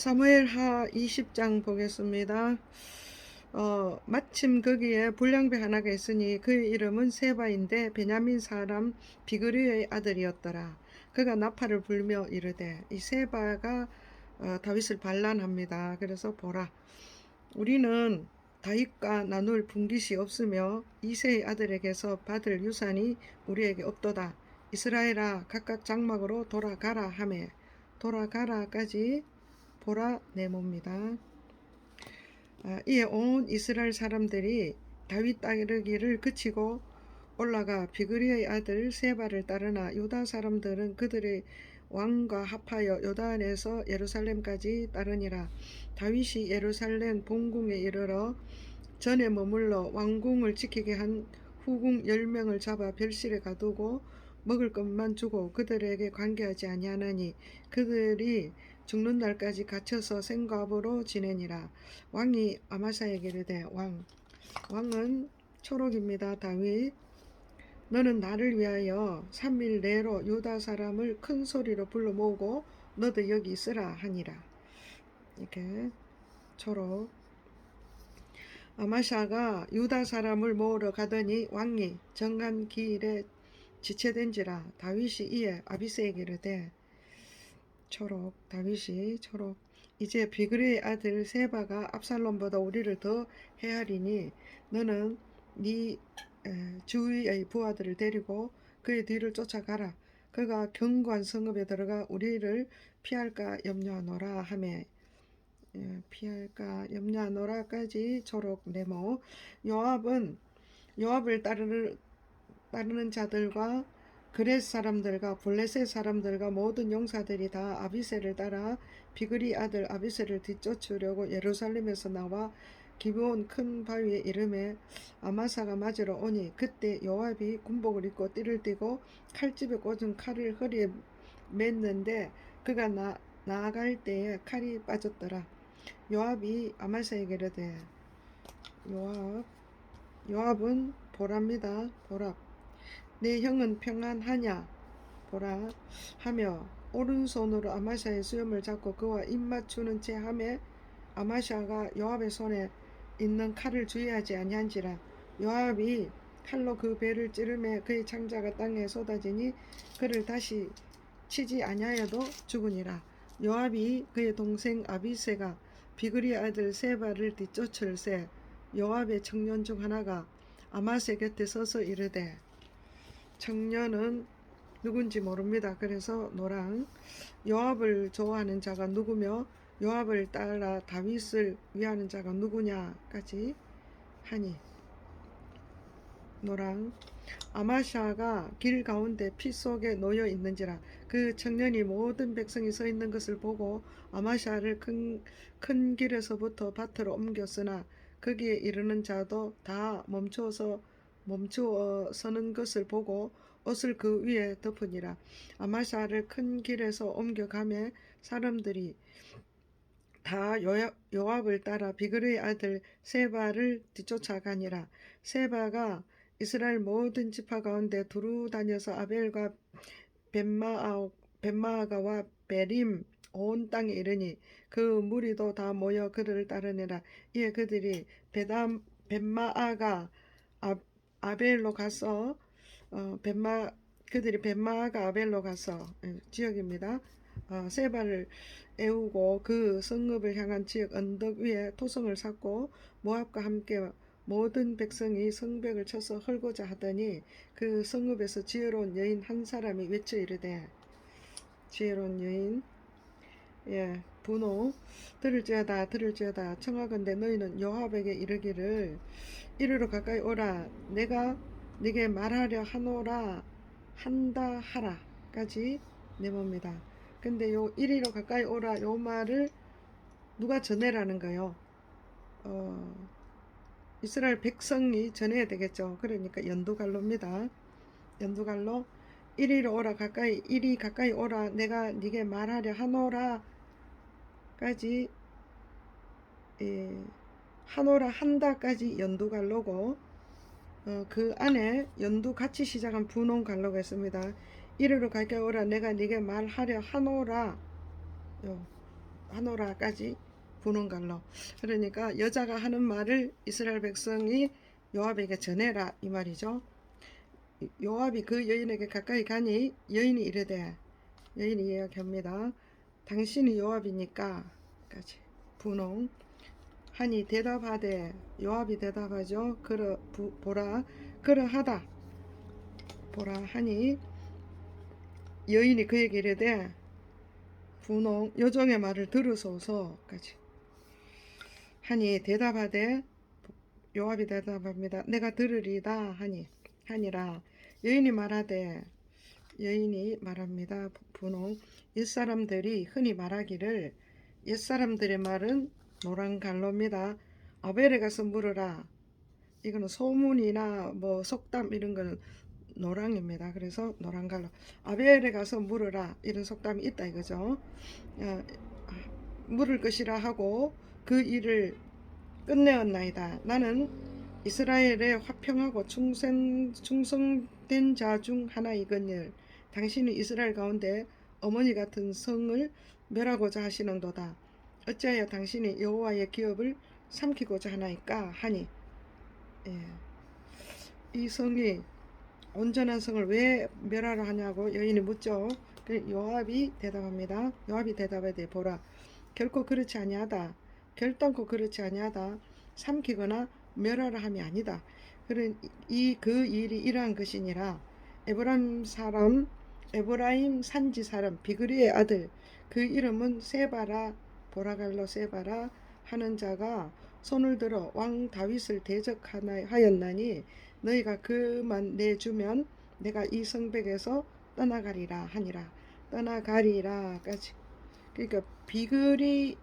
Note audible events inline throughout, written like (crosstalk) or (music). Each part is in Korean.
사무엘 하 20장 보겠습니다. 어, 마침 거기에 불량배 하나가 있으니 그의 이름은 세바인데 베냐민 사람 비그리의 아들이었더라. 그가 나팔을 불며 이르되 이 세바가 어, 다윗을 반란합니다. 그래서 보라 우리는 다윗과 나눌 분깃이 없으며 이세의 아들에게서 받을 유산이 우리에게 없도다. 이스라엘아 각각 장막으로 돌아가라 하매 돌아가라까지 보라 네모입니다. 아, 이에 온 이스라엘 사람들이 다윗 따르기를 그치고 올라가 비그리의 아들 세바를 따르나 유다 사람들은 그들의 왕과 합하여 요단에서 예루살렘까지 따르니라 다윗이 예루살렘 본궁에 이르러 전에 머물러 왕궁을 지키게 한 후궁 열 명을 잡아 별실에 가두고 먹을 것만 주고 그들에게 관계하지 아니하나니 그들이 죽는 날까지 갇혀서 생갑으로 지내니라. 왕이 아마사에게 이르되 왕 왕은 초록입니다 다윗. 너는 나를 위하여 3일 내로 유다 사람을 큰 소리로 불러 모으고 너도 여기 있으라 하니라. 이렇게 초록. 아마샤가 유다 사람을 모으러 가더니 왕이 정한 길에 지체된지라 다윗이 이에 아비세에게 이르되 초록 다윗이 초록 이제 비그리의 아들 세바가 압살롬보다 우리를 더 헤아리니 너는 네 에, 주위의 부하들을 데리고 그의 뒤를 쫓아가라. 그가 경관 성읍에 들어가 우리를 피할까 염려하노라 하매. 예, 피할까 염려하노라까지 초록 네모. 요압은 요압을 따르는 자들과 그렛 사람들과 블레셋 사람들과 모든 용사들이 다 아비세를 따라 비그리 아들 아비세를 뒤쫓으려고 예루살렘에서 나와 기브온 큰 바위에 이름에 아마사가 맞으러 오니 그때 요압이 군복을 입고 띠를 띠고 칼집에 꽂은 칼을 허리에 맸는데 그가 나, 나아갈 때에 칼이 빠졌더라. 요압이 아마사에게 이르되 요압 요압은 보랍니다. 보랍 내 형은 평안하냐? 보라 하며 오른손으로 아마샤의 수염을 잡고 그와 입 맞추는 채 하매 아마샤가 요압의 손에 있는 칼을 주의하지 아니한지라. 요압이 칼로 그 배를 찌르매 그의 창자가 땅에 쏟아지니 그를 다시 치지 아니하여도 죽으니라. 요압이 그의 동생 아비세가 비그리 아들 세바를 뒤쫓을새 요압의 청년 중 하나가 아마세 곁에 서서 이르되 청년은 누군지 모릅니다. 그래서 노랑 요압을 좋아하는 자가 누구며 요압을 따라 다윗을 위하는 자가 누구냐까지 하니 노랑 아마샤가 길 가운데 피 속에 놓여 있는지라 그 청년이 모든 백성이 서 있는 것을 보고 아마샤를 큰, 큰 길에서부터 밭으로 옮겼으나 거기에 이르는 자도 다 멈춰서 멈추어 서는 것을 보고 옷을 그 위에 덮으니라. 아마샤를 큰 길에서 옮겨가매 사람들이 다 요압, 요압을 따라 비그르의 아들 세바를 뒤쫓아가니라. 세바가 이스라엘 모든 지파 가운데 두루 다녀서 아벨과 벤마아, 벤마아가와 베림 온 땅에 이르니 그 무리도 다 모여 그를 따르니라. 이에 그들이 베담 벤마아가 아, 아벨로 가서 어, 벤마 그들이 벤마아가 아벨로 가서 예, 지역입니다. 어, 세바를 애우고 그 성읍을 향한 지역 언덕 위에 토성을 쌓고 모압과 함께 모든 백성이 성벽을 쳐서 헐고자 하더니 그 성읍에서 지혜로운 여인 한 사람이 외쳐 이르되 지혜로운 여인 예 분호 들을지어다 들을지어다 청하건대 너희는 여호와에게 이르기를 이르러 가까이 오라 내가 네게 말하려 하노라 한다 하라까지 내봅니다. 근데 요 이리로 가까이 오라 요 말을 누가 전해라는 거요. 어, 이스라엘 백성이 전해야 되겠죠. 그러니까 연두갈로입니다. 연두갈로 이리로 오라 가까이 이리 가까이 오라 내가 네게 말하려 하노라 까지 예, 하노라 한다까지 연두 갈로고 어, 그 안에 연두 같이 시작한 분홍 갈로가 있습니다. 이리로 가까이 오라 내가 네게 말하려 하노라 요 하노라까지 부는 갈로. 그러니까 여자가 하는 말을 이스라엘 백성이 요압에게 전해라 이 말이죠. 요압이 그 여인에게 가까이 가니 여인이 이르되 여인이 이야기합니다. 당신이 요압이니까 까지. 분홍. 하니 대답하되 요압이 대답하죠. 그러 부, 보라. 그러하다. 보라 하니 여인이 그에게 이르되 분홍 여종의 말을 들으소서까지. 하니 대답하되 요압이 대답합니다. 내가 들으리다. 하니 하니라. 여인이 말하되 여인이 말합니다. 분홍 옛사람들이 흔히 말하기를 옛사람들의 말은 노란 갈로입니다. 아벨에 가서 물으라. 이거는 소문이나 뭐 속담 이런 거는 노랑입니다. 그래서 노란 갈로. 아벨에 가서 물으라. 이런 속담이 있다 이거죠. 어, 물을 것이라 하고 그 일을 끝내었나이다. 나는 이스라엘의 화평하고 충성, 충성된 자 중 하나이거늘 당신이 이스라엘 가운데 어머니 같은 성을 멸하고자 하시는도다. 어찌하여 당신이 여호와의 기업을 삼키고자 하나이까 하니 예. 이 성이 온전한 성을 왜 멸하려 하냐고 여인이 묻죠. 그 요압이 대답합니다. 요압이 대답에 대해 보라. 결코 그렇지 아니하다. 결단코 그렇지 아니하다. 삼키거나 멸하라 함이 아니다. 그런 이 그 일이 이러한 것이니라. 에브라임 사람 에브라임 산지 사람 비그리의 아들 그 이름은 세바라 보라갈로 세바라 하는 자가 손을 들어 왕 다윗을 대적하였나니 너희가 그만 내주면 내가 이 성백에서 떠나가리라 하니라. 떠나가리라까지. 그러니까 비그리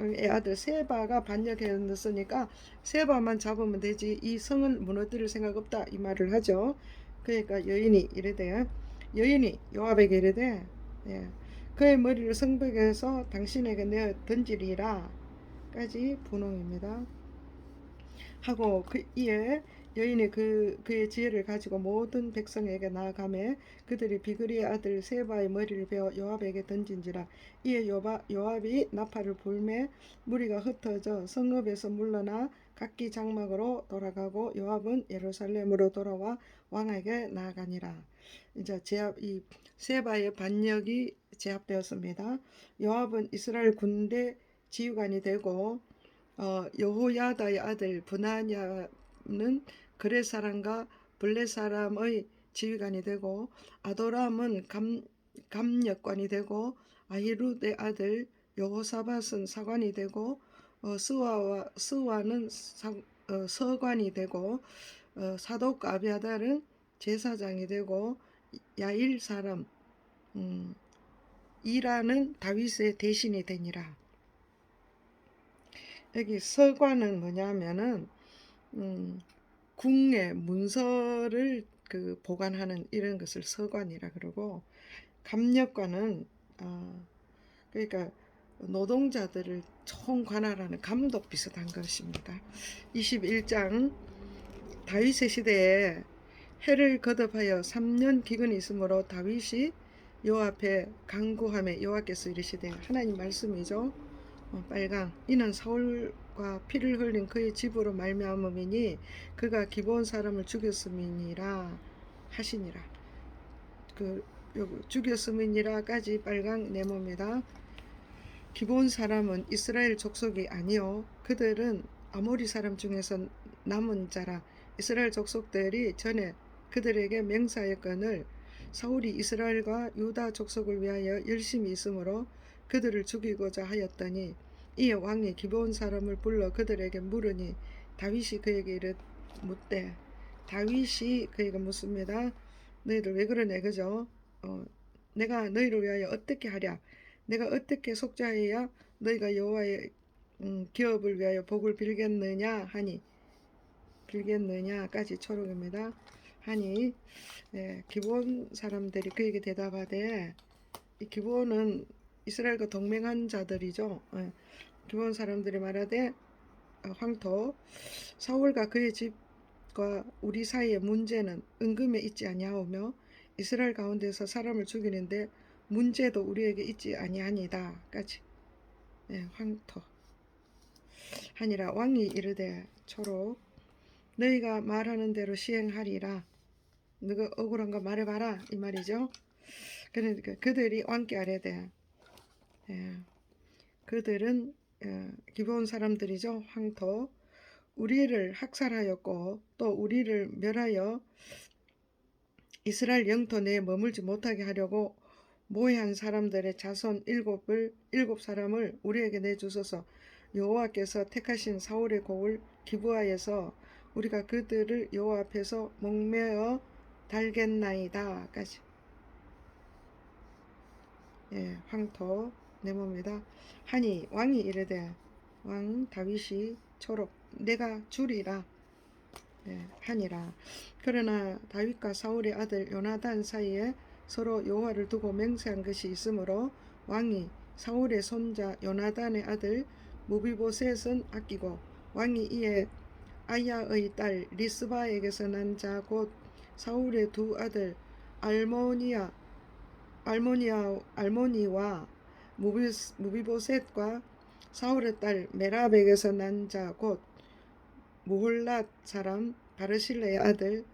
의 아들 세바가 반역했으니까 세바만 잡으면 되지 이 성은 무너뜨릴 생각 없다 이 말을 하죠. 그러니까 여인이 이르되 여인이 요압에게 이르되 예, 그의 머리를 성벽에서 당신에게 내어 던지리라 까지 분홍입니다. 하고 그 이에 여인이 그 그의 지혜를 가지고 모든 백성에게 나아가매 그들이 비그리의 아들 세바의 머리를 베어 요압에게 던진지라 이에 요바, 요압이 나팔을 불매 무리가 흩어져 성읍에서 물러나 각기 장막으로 돌아가고 요압은 예루살렘으로 돌아와 왕에게 나아가니라 이제 제압 이 세바의 반역이 제압되었습니다. 요압은 이스라엘 군대 지휘관이 되고 어, 여호야다의 아들 분하냐는 그레 사람과 블레 사람의 지휘관이 되고 아도람은 감, 감역관이 되고 아히lud의 아들 여호사밧은 사관이 되고 어, 스와와 스와는 사, 어, 서관이 되고 어, 사독 아비아달은 제사장이 되고 야일 사람 음, 이라는 다윗의 대신이 되니라. 여기 서관은 뭐냐면은 음, 궁의 문서를 그 보관하는 이런 것을 서관이라 그러고 감력관은 어, 그러니까 노동자들을 총 관할하는 감독 비슷한 것입니다. 21장 다윗의 시대에 해를 거듭하여 3년 기근이 있으므로 다윗이 요 앞에 강구함에 여호와께서 이르시되 하나님 말씀이죠. 어, 빨강 이는 사울 과 피를 흘린 그의 집으로 말미암음이니 그가 기본 사람을 죽였음이니라 하시니라. 그 죽였음이니라까지 빨강 네모입니다. 기본 사람은 이스라엘 족속이 아니요 그들은 아모리 사람 중에서 남은 자라 이스라엘 족속들이 전에 그들에게 맹사했건을 사울이 이스라엘과 유다 족속을 위하여 열심히 있으므로 그들을 죽이고자 하였더니 이에 왕이 기브온 사람을 불러 그들에게 물으니 다윗이 그에게 이르 묻되 다윗이 그에게 묻습니다. 너희들 왜 그러네 그죠? 어, 내가 너희를 위하여 어떻게 하랴? 내가 어떻게 속죄하여야 너희가 여호와의 음, 기업을 위하여 복을 빌겠느냐 하니 빌겠느냐까지 초록입니다. 하니 예, 기본 사람들이 그에게 대답하되 이 기본은 이스라엘과 동맹한 자들이죠. 예, 기본 사람들이 말하되 어, 황토 사울과 그의 집과 우리 사이의 문제는 은금에 있지 아니하오며 이스라엘 가운데서 사람을 죽이는데 문제도 우리에게 있지 아니하니다까지. 예, 황토. 하니라 왕이 이르되 초록 너희가 말하는 대로 시행하리라. 너가 억울한 거 말해봐라. 이 말이죠. 그러니까 그들이 왕께 아뢰되 예, 그들은 예, 기본 사람들이죠. 황토. 우리를 학살하였고 또 우리를 멸하여 이스라엘 영토 내에 머물지 못하게 하려고 모해한 사람들의 자손 일곱을 일곱 사람을 우리에게 내주소서. 여호와께서 택하신 사울의 곡을 기부하여서 우리가 그들을 여호와 앞에서 목매어 달겠나이다까지. 예, 황토 네모입니다. 하니 왕이 이르되 왕 다윗이 초록 내가 주리라 예, 하니라. 그러나 다윗과 사울의 아들 요나단 사이에 서로 여호와를 두고 맹세한 것이 있으므로 왕이 사울의 손자 요나단의 아들 무비보셋은 아끼고 왕이 이에 아야의 딸 리스바에게서 난 자 곧 사울의 두 아들 알모니아 알모니아 알모니와 무비, 무비보셋과 사울의 딸 메랍에게서 난 자곧 무홀랏 사람 바르실레의 아들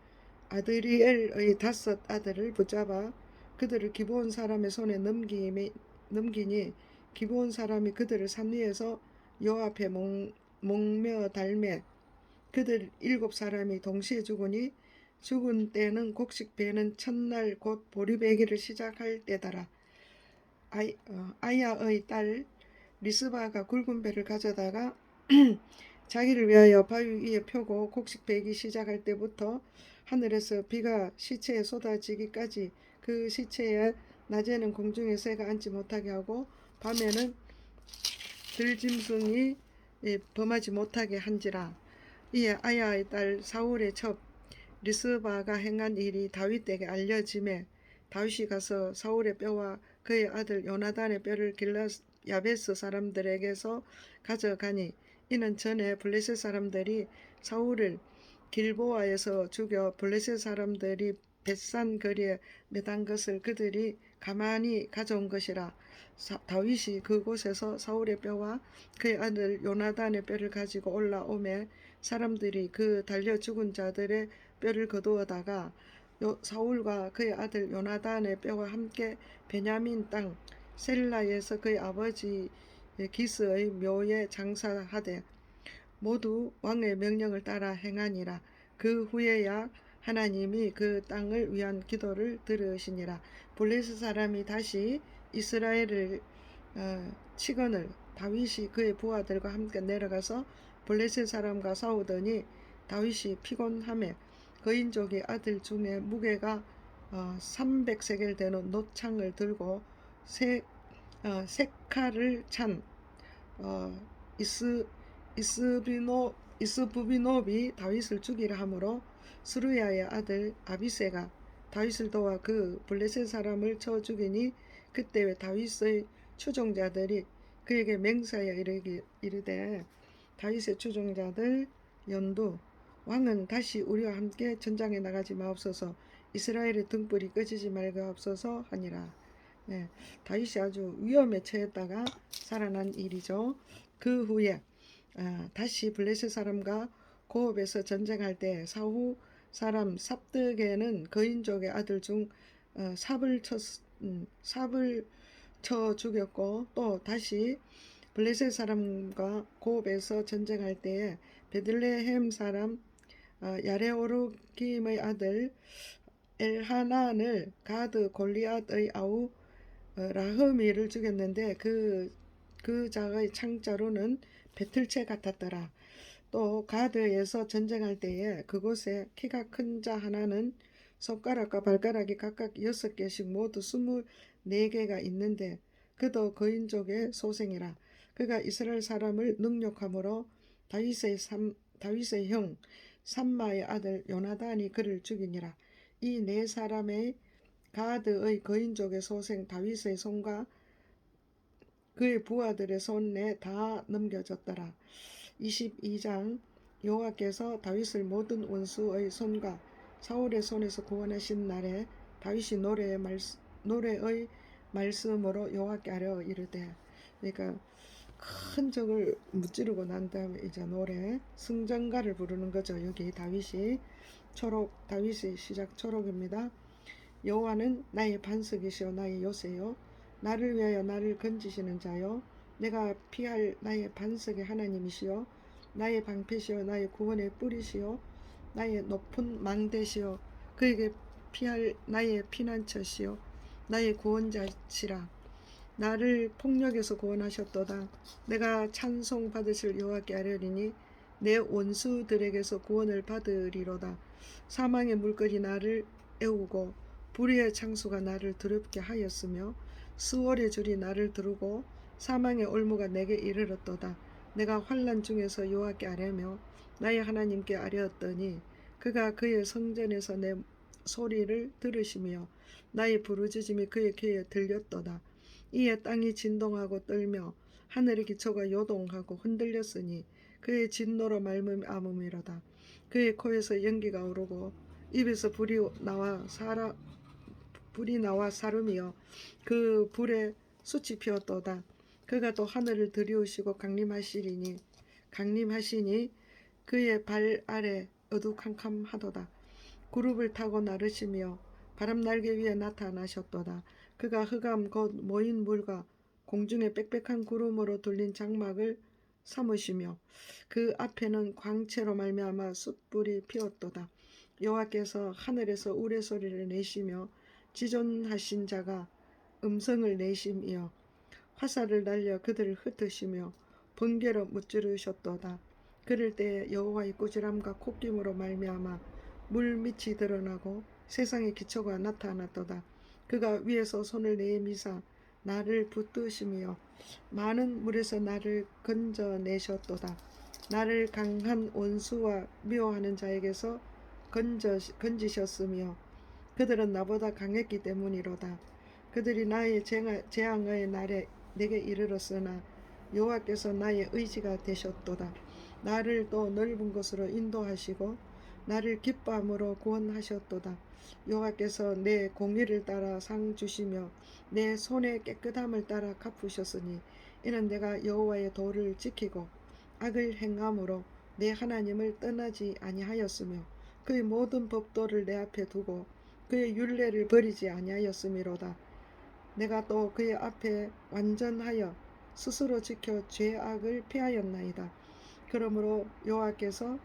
아드리엘의 다섯 아들을 붙잡아 그들을 기브온 사람의 손에 넘기니, 넘기니 기브온 사람이 그들을 산 위에서 여호와 앞에 목, 목며 달매 그들 일곱 사람이 동시에 죽으니 죽은 때는 곡식 배는 첫날 곧 보리배기를 시작할 때더라 아이, 어, 아야의 딸 리스바가 굵은 배를 가져다가 (clears throat) 자기를 위하여 바위 위에 펴고 곡식 배기 시작할 때부터 하늘에서 비가 시체에 쏟아지기까지 그 시체에 낮에는 공중에 새가 앉지 못하게 하고 밤에는 들짐승이 예, 범하지 못하게 한지라. 이에 아야의 딸 사울의 첩 리스바가 행한 일이 다윗에게 알려짐에 다윗이 가서 사울의 뼈와 그의 아들 요나단의 뼈를 길라 야베스 사람들에게서 가져가니 이는 전에 블레셋 사람들이 사울을 길보아에서 죽여 블레셋 사람들이 벳산 거리에 매단 것을 그들이 가만히 가져온 것이라. 사, 다윗이 그곳에서 사울의 뼈와 그의 아들 요나단의 뼈를 가지고 올라오매 사람들이 그 달려 죽은 자들의 뼈를 거두어다가 요, 사울과 그의 아들 요나단의 뼈와 함께 베냐민 땅 셀라에서 그의 아버지 기스의 묘에 장사하되 모두 왕의 명령을 따라 행하니라. 그 후에야 하나님이 그 땅을 위한 기도를 들으시니라. 블레스 사람이 다시 이스라엘을 어, 치건을 다윗이 그의 부하들과 함께 내려가서 블레셋 사람과 싸우더니 다윗이 피곤함에 거인족의 아들 중에 무게가 어, 300세겔 되는 노창을 들고 세, 어, 세칼을 찬 어, 이스 이스비노 이스부비노비 다윗을 죽이려 하므로 스루야의 아들 아비세가 다윗을 도와 그 블레셋 사람을 쳐 죽이니 그때 다윗의 추종자들이 그에게 맹세하여 이르기 이르되 다윗의 추종자들 연두 왕은 다시 우리와 함께 전장에 나가지 마옵소서 이스라엘의 등불이 꺼지지 말게 하옵소서 하니라. 네, 다윗이 아주 위험에 처했다가 살아난 일이죠. 그 후에 아, 다시 블레셋 사람과 고업에서 전쟁할 때 사후 사람 삽득에는 거인족의 아들 중 어, 삽을 쳐 음, 삽을 쳐 죽였고 또 다시 블레셋 사람과 고업에서 전쟁할 때에 베들레헴 사람 어, 야레오르김의 아들 엘하난을 가드 골리앗의 아우 어, 라흐미를 죽였는데 그, 그 자의 창자로는 배틀채 같았더라. 또 가드에서 전쟁할 때에 그곳에 키가 큰 자 하나는 손가락과 발가락이 각각 여섯 개씩 모두 스물네 개가 있는데 그도 거인족의 소생이라. 그가 이스라엘 사람을 능욕함으로 다윗의 삼, 다윗의 형 삼마의 아들 요나단이 그를 죽이니라. 이 네 사람의 가드의 거인족의 소생 다윗의 손과 그의 부하들의 손에 다 넘겨졌더라. 22장 여호와께서 다윗을 모든 원수의 손과 사울의 손에서 구원하신 날에 다윗이 노래의 말 노래의 말씀으로 여호와께 아뢰어 이르되 그러니까 큰 적을 무찌르고 난 다음에 이제 노래 승전가를 부르는 거죠. 여기 다윗이 초록 다윗의 시작 초록입니다. 여호와는 나의 반석이시요 나의 요새요. 나를 위하여 나를 건지시는 자요. 내가 피할 나의 반석의 하나님이시요. 나의 방패시요 나의 구원의 뿌리시요. 나의 높은 망대시요. 그에게 피할 나의 피난처시요. 나의 구원자시라 나를 폭력에서 구원하셨도다 내가 찬송 받으실 여호와께 아뢰리니 내 원수들에게서 구원을 받으리로다 사망의 물결이 나를 애우고 불의의 창수가 나를 두렵게 하였으며 수월의 줄이 나를 두르고 사망의 올무가 내게 이르렀도다. 내가 환란 중에서 여호와께 아뢰며 나의 하나님께 아뢰었더니 그가 그의 성전에서 내 소리를 들으시며 나의 부르짖음이 그의 귀에 들렸도다. 이에 땅이 진동하고 떨며 하늘의 기초가 요동하고 흔들렸으니 그의 진노로 말미암음이로다. 그의 코에서 연기가 오르고 입에서 불이 나와 사라 불이 나와 사름이여 그 불에 숯이 피었도다. 그가 또 하늘을 들이우시고 강림하시리니 강림하시니 그의 발 아래 어두캄캄하도다. 구룹을 타고 나르시며 바람 날개 위에 나타나셨도다. 그가 흑암 곧 모인 물과 공중에 빽빽한 구름으로 둘린 장막을 삼으시며 그 앞에는 광채로 말미암아 숯불이 피었도다. 여호와께서 하늘에서 우레 소리를 내시며 지존하신 자가 음성을 내심이여 화살을 날려 그들을 흩으시며 번개로 무찌르셨도다. 그럴 때 여호와의 꾸지람과 콧김으로 말미암아 물 밑이 드러나고 세상의 기초가 나타났도다. 그가 위에서 손을 내미사 나를 붙드시며 많은 물에서 나를 건져내셨도다. 나를 강한 원수와 미워하는 자에게서 건져, 건지셨으며 그들은 나보다 강했기 때문이로다. 그들이 나의 재앙- 재앙의 날에 내게 이르렀으나 여호와께서 나의 의지가 되셨도다. 나를 또 넓은 곳으로 인도하시고 나를 기뻐함으로 구원하셨도다. 여호와께서 내 공의를 따라 상 주시며 내 손의 깨끗함을 따라 갚으셨으니 이는 내가 여호와의 도를 지키고 악을 행함으로 내 하나님을 떠나지 아니하였으며 그의 모든 법도를 내 앞에 두고 그의 율례를 버리지 아니하였음이로다. 내가 또 그의 앞에 완전하여 스스로 지켜 죄악을 피하였나이다. 그러므로 여호와께서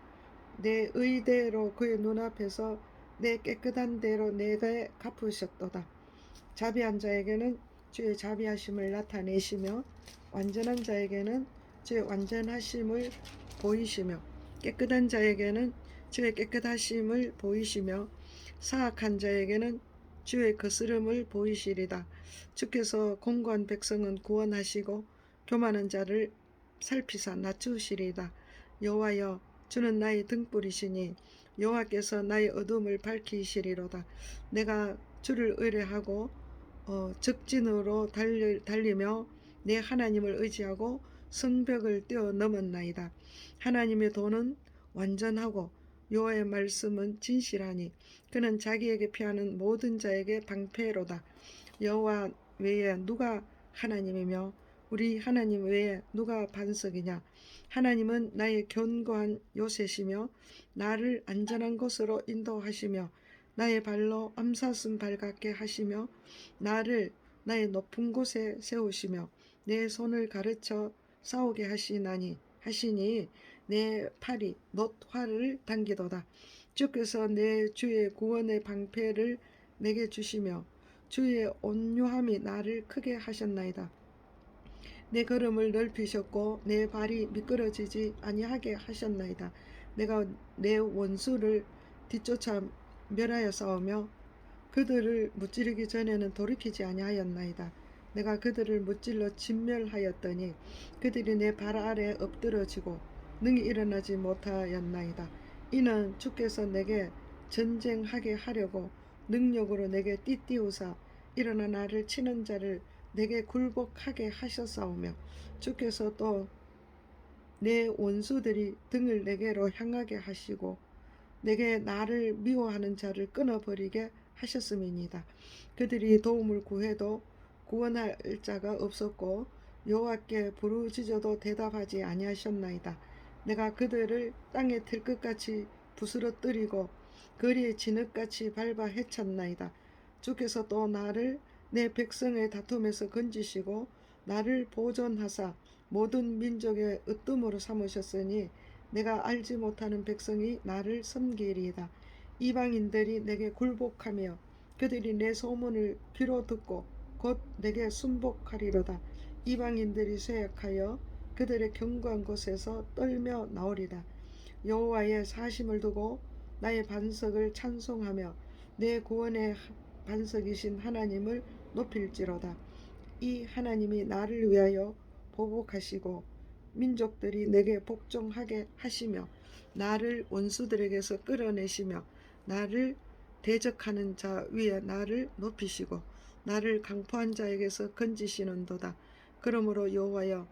내 의대로 그의 눈앞에서 내 깨끗한 대로 내게 갚으셨도다. 자비한 자에게는 주의 자비하심을 나타내시며 완전한 자에게는 주의 완전하심을 보이시며 깨끗한 자에게는 주의 깨끗하심을 보이시며 사악한 자에게는 주의 거스름을 보이시리다. 주께서 공고한 백성은 구원하시고 교만한 자를 살피사 낮추시리다. 여호와여 주는 나의 등불이시니 여호와께서 나의 어둠을 밝히시리로다. 내가 주를 의뢰하고 어, 적진으로 달리, 달리며 내 하나님을 의지하고 성벽을 뛰어넘었나이다. 하나님의 도는 완전하고 여호와의 말씀은 진실하니 그는 자기에게 피하는 모든 자에게 방패로다. 여호와 외에 누가 하나님이며 우리 하나님 외에 누가 반석이냐? 하나님은 나의 견고한 요새시며 나를 안전한 곳으로 인도하시며 나의 발로 암사슴 발같게 하시며 나를 나의 높은 곳에 세우시며 내 손을 가르쳐 싸우게 하시나니 하시니 내 팔이 놋화를 당기도다. 주께서 내 주의 구원의 방패를 내게 주시며 주의 온유함이 나를 크게 하셨나이다. 내 걸음을 넓히셨고 내 발이 미끄러지지 아니하게 하셨나이다. 내가 내 원수를 뒤쫓아 멸하여 싸우며 그들을 무찌르기 전에는 돌이키지 아니하였나이다. 내가 그들을 무찔러 진멸하였더니 그들이 내 발 아래 엎드러지고 능히 일어나지 못하였나이다. 이는 주께서 내게 전쟁하게 하려고 능력으로 내게 띠띠우사 일어나 나를 치는 자를 내게 굴복하게 하셨사오며 주께서 또 내 원수들이 등을 내게로 향하게 하시고 내게 나를 미워하는 자를 끊어버리게 하셨음이니이다. 그들이 도움을 구해도 구원할 자가 없었고 여호와께 부르짖어도 대답하지 아니하셨나이다. 내가 그들을 땅에 들끝같이 부스러뜨리고 거리에 진흙같이 밟아 해쳤나이다. 주께서 또 나를 내 백성의 다툼에서 건지시고 나를 보존하사 모든 민족의 으뜸으로 삼으셨으니 내가 알지 못하는 백성이 나를 섬기리이다. 이방인들이 내게 굴복하며 그들이 내 소문을 귀로 듣고 곧 내게 순복하리로다. 이방인들이 쇠약하여 그들의 견고한 곳에서 떨며 나오리다. 여호와의 사심을 두고 나의 반석을 찬송하며 내 구원의 반석이신 하나님을 높일지로다. 이 하나님이 나를 위하여 보복하시고 민족들이 내게 복종하게 하시며 나를 원수들에게서 끌어내시며 나를 대적하는 자 위에 나를 높이시고 나를 강포한 자에게서 건지시는도다. 그러므로 여호와여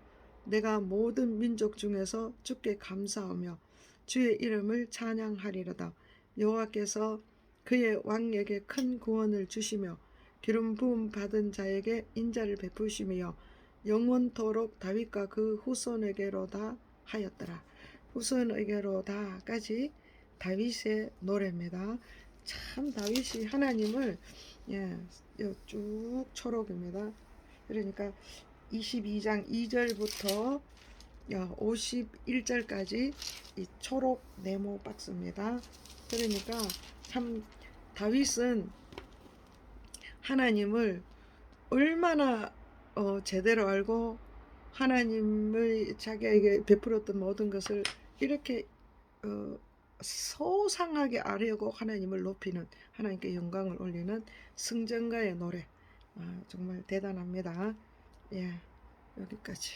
내가 모든 민족 중에서 주께 감사하며 주의 이름을 찬양하리로다. 여호와께서 그의 왕에게 큰 구원을 주시며 기름 부음 받은 자에게 인자를 베푸시며 영원토록 다윗과 그 후손에게로다 하였더라. 후손에게로다까지 다윗의 노래입니다. 참 다윗이 하나님을 예, 요쭉 초록입니다. 그러니까 22장 2절부터 51절까지 이 초록 네모 박스입니다. 그러니까 참 다윗은 하나님을 얼마나 어, 제대로 알고 하나님을 자기에게 베풀었던 모든 것을 이렇게 어, 소상하게 아뢰고 하나님을 높이는 하나님께 영광을 올리는 승전가의 노래 아, 정말 대단합니다. 예, 여기까지.